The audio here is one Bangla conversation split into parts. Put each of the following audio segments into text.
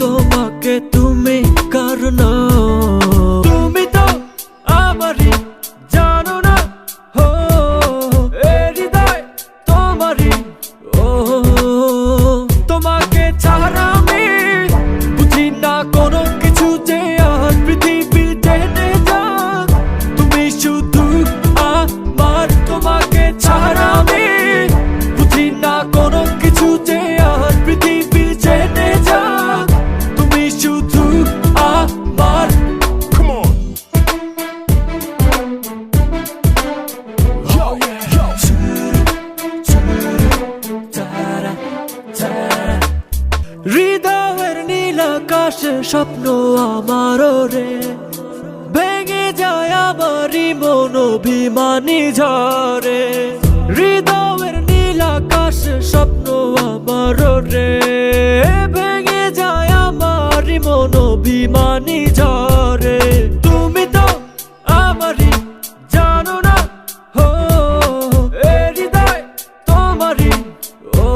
তোমাকে তুমি স্বপ্ন আমারও রে। ভেঙে যায় আমারই মন অভিমানী ঝরে হৃদয়ের নীল আকাশে স্বপ্ন আমারও রে। ভেঙে যায় আমারই মন অভিমানী ঝরে তুমি তো আমারই জানো না হৃদয় তোমারই, ও।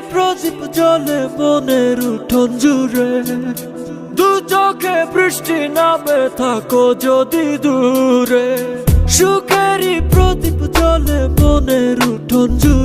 প্রদীপ জলে বনের উঠোন জুড়ে। দু চোখে বৃষ্টি নামে, থাকো যদি দূরে। সুখেরই প্রদীপ জলে বনের উঠোন জুড়ে।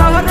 i don't sour.